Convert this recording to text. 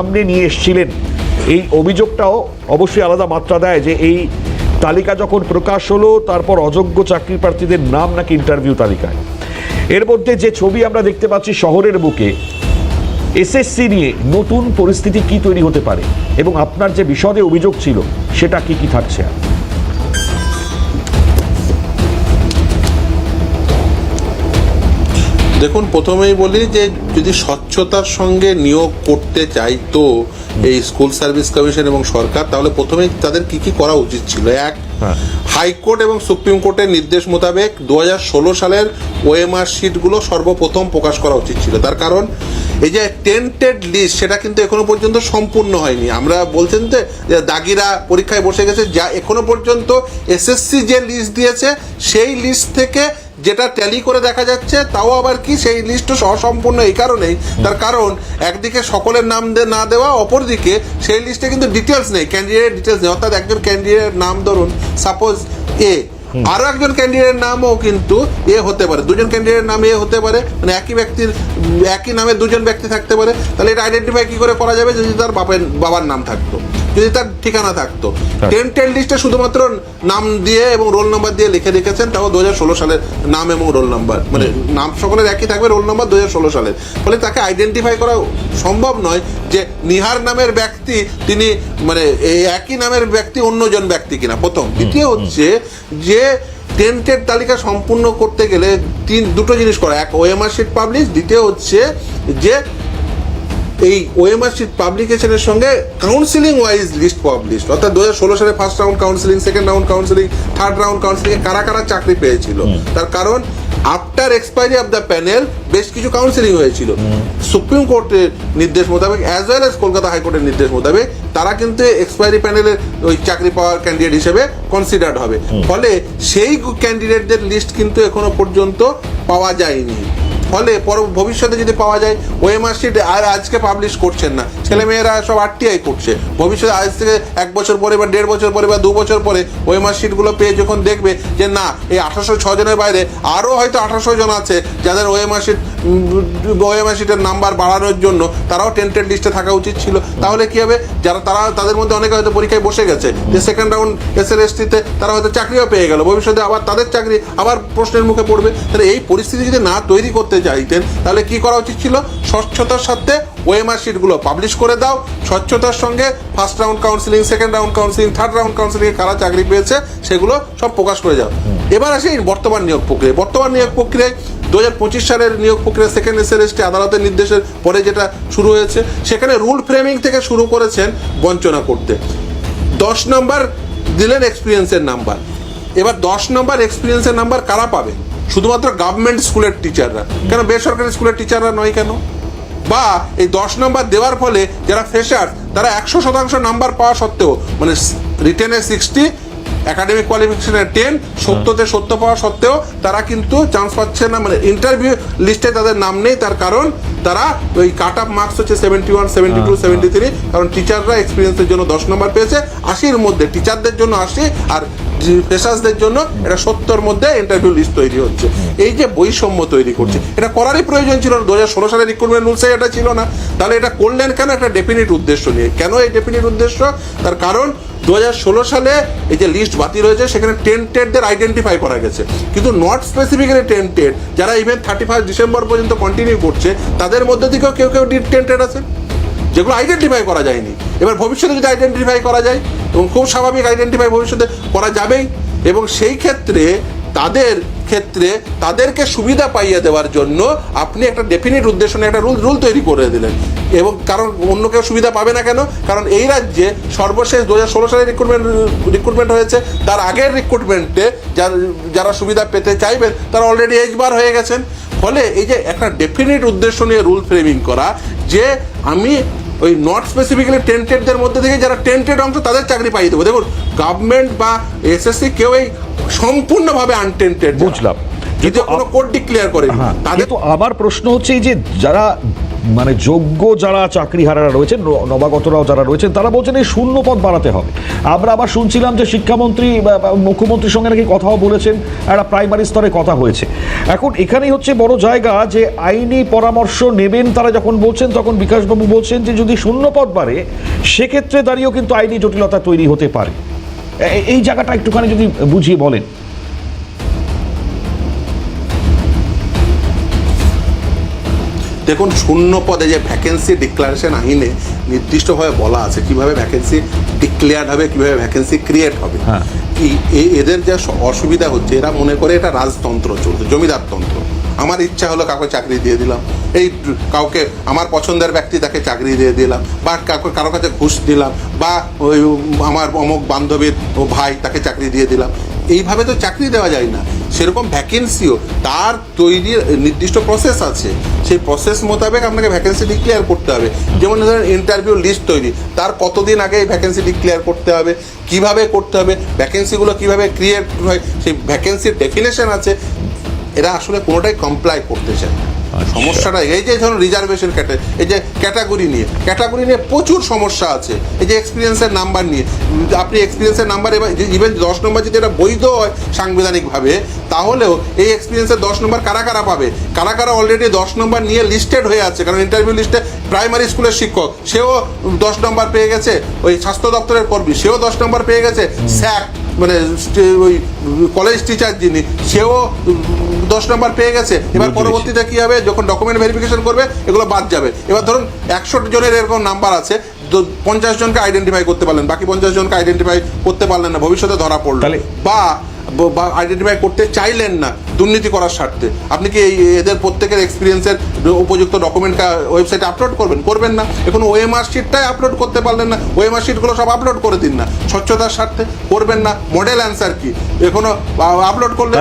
সামনে নিয়ে এসেছিলেন। এই অভিযোগটাও অবশ্যই আলাদা মাত্রা দেয় যে এই তালিকা যখন প্রকাশ হলো, তারপর অযোগ্য চাকরি প্রার্থীদের নাম নাকি ইন্টারভিউ তালিকায়। এর মধ্যে যে ছবি আমরা দেখতে পাচ্ছি শহরের বুকে, এসএসসি নিয়ে নতুন পরিস্থিতি কি তৈরি হতে পারে এবং আপনার যে বিশদে অভিযোগ ছিল, সেটা কি কি থাকছে? দেখুন প্রথমেই বলি যে যদি স্বচ্ছতার সঙ্গে নিয়োগ করতে চাইতো এই স্কুল সার্ভিস কমিশন এবং সরকার তাহলে প্রথমেই তাদের কি কি করা উচিত ছিল? এক হ্যাঁ। হাইকোর্ট এবং সুপ্রিম কোর্টের নির্দেশ মোতাবেক দু হাজার ষোলো সালের ওএমআর শিটগুলো সর্বপ্রথম প্রকাশ করা উচিত ছিল। তার কারণ এই যে টেন্টেড লিস্ট সেটা কিন্তু এখনও পর্যন্ত সম্পূর্ণ হয়নি। আমরা বলছেন যে যে দাগিরা পরীক্ষায় বসে গেছে যা এখনও পর্যন্ত এসএসসি যে লিস্ট দিয়েছে সেই লিস্ট থেকে যেটা ট্যালি করে দেখা যাচ্ছে, তাও আবার কি সেই লিস্ট অসম্পূর্ণ এই কারণেই। তার কারণ, একদিকে সকলের নাম না দেওয়া, অপরদিকে সেই লিস্টে কিন্তু ডিটেলস নেই ক্যান্ডিডেট ডিটেলস নেই। অর্থাৎ একজন ক্যান্ডিডেট নাম ধরুন সাপোজ এ আরও একজন ক্যান্ডিডেট নামও কিন্তু এ হতে পারে। দুজন ক্যান্ডিডেট নাম এ হতে পারে। মানে একই ব্যক্তির একই নামে দুজন ব্যক্তি থাকতে পারে। তাহলে এটা আইডেন্টিফাই কি করে করা যাবে? যদি তার বাপের বাবার নাম থাকতো। যদি তার ঠিকানা থাকতো। টেন্টেড লিস্টে শুধুমাত্র নাম দিয়ে এবং রোল নাম্বার দিয়ে লিখে রেখেছেন তাও দু হাজার ষোলো সালের নাম এবং রোল নাম্বার মানে নাম সকলের একই থাকবে রোল নাম্বার দু হাজার ষোলো সালের। ফলে তাকে আইডেন্টিফাই করা সম্ভব নয় যে নিহার নামের ব্যক্তি তিনি মানে এই একই নামের ব্যক্তি অন্যজন ব্যক্তি কিনা। প্রথম। দ্বিতীয় হচ্ছে যে টেন্টেড তালিকা সম্পূর্ণ করতে গেলে তিন, দুটো জিনিস করা। এক ওএমআর শিট পাবলিশ দ্বিতীয় হচ্ছে যে এই ওএমআর শিট পাবলিকেশনের সঙ্গে কাউন্সিলিং ওয়াইজ লিস্ট পাবলিশ অর্থাৎ দু হাজার ষোলো সালে first round counselling second round counselling third round counselling কারা কারা চাকরি পেয়েছিল? তার কারণ after expiry of the panel বেশ কিছু কাউন্সিলিং হয়েছিল। সুপ্রিম কোর্টের নির্দেশ মোতাবেক অ্যাজ ওয়েল অ্যাজ কলকাতা হাইকোর্টের নির্দেশ মোতাবেক তারা কিন্তু এক্সপায়ারি প্যানেলের ওই চাকরি পাওয়ার ক্যান্ডিডেট হিসেবে কনসিডার্ড হবে। ফলে সেই ক্যান্ডিডেটদের লিস্ট কিন্তু এখনও পর্যন্ত পাওয়া যায়নি। ফলে পর ভবিষ্যতে যদি পাওয়া যায় ওএমআর শিট আর আজকে পাবলিশ করছেন না। ছেলেমেয়েরা সব আরটিআই করছে। ভবিষ্যতে আজ থেকে এক বছর পরে বা দেড় বছর পরে বা দু বছর পরে ওএমআর শিটগুলো পেয়ে যখন দেখবে যে না, এই আঠারোশো জনের বাইরে আরও হয়তো আঠারোশো জন আছে যাদের ওএমআর শিট ওএমআর শিটের নাম্বার বাড়ানোর জন্য তারাও টেন্টেড লিস্টে থাকা উচিত ছিল। তাহলে কি হবে? যারা, তারা, তাদের মধ্যে অনেকে হয়তো পরীক্ষায় বসে গেছে যে সেকেন্ড রাউন্ড এস এল এসটিতে তারা হয়তো চাকরিও পেয়ে গেল। ভবিষ্যতে আবার তাদের চাকরি আবার প্রশ্নের মুখে পড়বে। তাহলে এই পরিস্থিতি যদি না তৈরি করতে চাইতেন তাহলে কি করা উচিত ছিল? স্বচ্ছতার সাথে ওএমআর শিটগুলো পাবলিশ করে দাও। স্বচ্ছতার সঙ্গে first round counselling second round counselling third round counselling কারা চাকরি পেয়েছে, সেগুলো সব প্রকাশ করে যাও। এবার আসি বর্তমান নিয়োগ প্রক্রিয়া বর্তমান নিয়োগ প্রক্রিয়ায় দু হাজার পঁচিশ সালের নিয়োগ প্রক্রিয়া সেকেন্ড এসএলএসটি আদালতের নির্দেশের পরে যেটা শুরু হয়েছে, সেখানে রুল ফ্রেমিং থেকে শুরু করেছেন বঞ্চনা করতে। দশ নম্বর দিলেন এক্সপিরিয়েন্সের নাম্বার এবার দশ নম্বর এক্সপিরিয়েন্সের নাম্বার কারা পাবে? শুধুমাত্র গভর্নমেন্ট স্কুলের টিচাররা কেন বেসরকারি স্কুলের টিচাররা নয় কেন? বা এই দশ নম্বর দেওয়ার ফলে যারা ফ্রেশার তারা একশো শতাংশ নাম্বার পাওয়া সত্ত্বেও মানে রিটেনে সিক্সটি একাডেমিক কোয়ালিফিকেশনের টেন সত্যতে সত্য পাওয়া সত্ত্বেও তারা কিন্তু চান্স পাচ্ছে না। মানে ইন্টারভিউ লিস্টে তাদের নাম নেই তার কারণ তারা ওই কাট আপ মার্কস হচ্ছে seventy one seventy two seventy three কারণ টিচাররা এক্সপিরিয়েন্সের জন্য দশ নম্বর পেয়েছে আশির মধ্যে টিচারদের জন্য আশি আর ফ্রেশার্সদের জন্য এটা সত্তর মধ্যে ইন্টারভিউ লিস্ট তৈরি হচ্ছে। এই যে বৈষম্য তৈরি করছে, এটা করারই প্রয়োজন ছিল না। দু হাজার ষোলো সালের রিক্রুটমেন্ট রুলসে এটা ছিল না। তাহলে এটা করলেন কেন? একটা ডেফিনিট উদ্দেশ্য নিয়ে। কেন এই ডেফিনিট উদ্দেশ্য? তার কারণ দু হাজার ষোলো সালে এই যে লিস্ট বাতিল হয়েছে সেখানে টেন্টেডদের আইডেন্টিফাই করা গেছে। কিন্তু নট স্পেসিফিক্যালি টেন্টেড যারা ইভেন থার্টি ফার্স্ট ডিসেম্বর পর্যন্ত কন্টিনিউ করছে, তাদের মধ্যে থেকেও কেউ কেউ টেন্টেড আছে যেগুলো আইডেন্টিফাই করা যায়নি। এবার ভবিষ্যতে যদি আইডেন্টিফাই করা যায়, এবং খুব স্বাভাবিক আইডেন্টিফাই ভবিষ্যতে করা যাবেই, এবং সেই ক্ষেত্রে তাদের ক্ষেত্রে তাদেরকে সুবিধা পাইয়ে দেওয়ার জন্য আপনি একটা ডেফিনিট উদ্দেশ্য নিয়ে একটা রুল রুল তৈরি করে দিলেন। এবং কারণ অন্য কেউ সুবিধা পাবে না কেন? কারণ এই রাজ্যে সর্বশেষ দু হাজার ষোলো সালে রিক্রুটমেন্ট রিক্রুটমেন্ট হয়েছে। তার আগের রিক্রুটমেন্টে যারা সুবিধা পেতে চাইবেন তারা অলরেডি এজ বার হয়ে গেছেন। ফলে এই যে একটা ডেফিনিট উদ্দেশ্য নিয়ে রুল ফ্রেমিং করা, যে আমি ওই নট স্পেসিফিক্যালি টেন্টেডদের মধ্যে থেকে যারা টেন্টেড অংশ তাদের চাকরি পাইয়ে দেবো দেখুন গভর্নমেন্ট বা এসএসসি কেউ এই সম্পূর্ণভাবে আনটেন্টেড বুঝলাম। যদি কোনো কোড ডিক্লেয়ার করে হ্যাঁ তাদের তো আবার প্রশ্ন হচ্ছে যে যারা মানে যোগ্য যারা চাকরিহারারা রয়েছেন নবাগতরাও যারা রয়েছেন, তারা বলছেন এই শূন্য পদ বাড়াতে হবে। আমরা আবার শুনছিলাম যে শিক্ষামন্ত্রী মুখ্যমন্ত্রীর সঙ্গে নাকি কথাও বলেছেন, একটা প্রাইমারি স্তরে কথা হয়েছে। এখন এখানেই হচ্ছে বড় জায়গা যে আইনি পরামর্শ নেবেন তারা যখন বলছেন, তখন বিকাশবাবু বলছেন যে যদি শূন্য পদ বাড়ে, সেক্ষেত্রে দাঁড়িয়েও কিন্তু আইনি জটিলতা তৈরি হতে পারে। এই জায়গাটা একটুখানি যদি বুঝিয়ে বলেন। দেখুন শূন্য পদে যে ভ্যাকেন্সি ডিক্লারেশন আইনে নির্দিষ্টভাবে বলা আছে কীভাবে ভ্যাকেন্সি ডিক্লেয়ার্ড হবে কীভাবে ভ্যাকেন্সি ক্রিয়েট হবে হ্যাঁ। কি এদের যা অসুবিধা হচ্ছে এরা মনে করে এটা রাজতন্ত্র চলছে জমিদার তন্ত্র। আমার ইচ্ছা হলো কাউকে চাকরি দিয়ে দিলাম এই কাউকে আমার পছন্দের ব্যক্তি তাকে চাকরি দিয়ে দিলাম বা কাউকে কারও কাছে ঘুষ দিলাম বা ওই আমার অমুক বান্ধবীর ও ভাই তাকে চাকরি দিয়ে দিলাম। এইভাবে তো চাকরি দেওয়া যায় না। সেরকম ভ্যাকেন্সিও তার তৈরির নির্দিষ্ট প্রসেস আছে। সেই প্রসেস মোতাবেক আপনাকে ভ্যাকেন্সি ডিক্লেয়ার করতে হবে। যেমন ধরেন ইন্টারভিউ লিস্ট তৈরি, তার কতদিন আগে এই ভ্যাকেন্সি ডিক্লেয়ার করতে হবে, কীভাবে করতে হবে ভ্যাকেন্সিগুলো কীভাবে ক্রিয়েট হয়, সেই ভ্যাকেন্সির ডেফিনেশন আছে। এরা আসলে কোনোটাই কমপ্লাই করতে চায়। সমস্যাটা এই যে ধরুন রিজার্ভেশন ক্যাটে এই যে ক্যাটাগরি নিয়ে ক্যাটাগরি নিয়ে প্রচুর সমস্যা আছে। এই যে এক্সপিরিয়েন্সের নাম্বার নিয়ে আপনি এক্সপিরিয়েন্সের নাম্বার এবার ইভেন দশ নম্বর যদি এটা বৈধ হয় সাংবিধানিকভাবে তাহলেও এই এক্সপিরিয়েন্সের দশ নম্বর কারা কারা পাবে? কারা কারা অলরেডি দশ নম্বর নিয়ে লিস্টেড হয়ে আছে? কারণ ইন্টারভিউ লিস্টে প্রাইমারি স্কুলের শিক্ষক সেও দশ নম্বর পেয়ে গেছে ওই স্বাস্থ্য দপ্তরের কর্মী সেও দশ নম্বর পেয়ে গেছে স্যাক মানে ওই কলেজ টিচার যিনি সেও দশ নম্বর পেয়ে গেছে। এবার পরবর্তীতে কি হবে? যখন ডকুমেন্ট ভেরিফিকেশন করবে এগুলো বাদ যাবে। এবার ধরুন একশো জনের এরকম নাম্বার আছে পঞ্চাশ জনকে আইডেন্টিফাই করতে পারলেন বাকি পঞ্চাশ জনকে আইডেন্টিফাই করতে পারলেন না ভবিষ্যতে ধরা পড়ল। বা আইডেন্টিফাই করতে চাইলেন না দুর্নীতি করার স্বার্থে। আপনি কি এই এদের প্রত্যেকের এক্সপিরিয়েন্সের উপযুক্ত ডকুমেন্ট ওয়েবসাইটে আপলোড করবেন? করবেন না। এখন ওএমআর শিটটাই আপলোড করতে পারলেন না। ওএমআর শিটগুলো সব আপলোড করে দিন না। স্বচ্ছতার স্বার্থে। করবেন না। মডেল অ্যান্সার কি? এখনও আপলোড করলেন।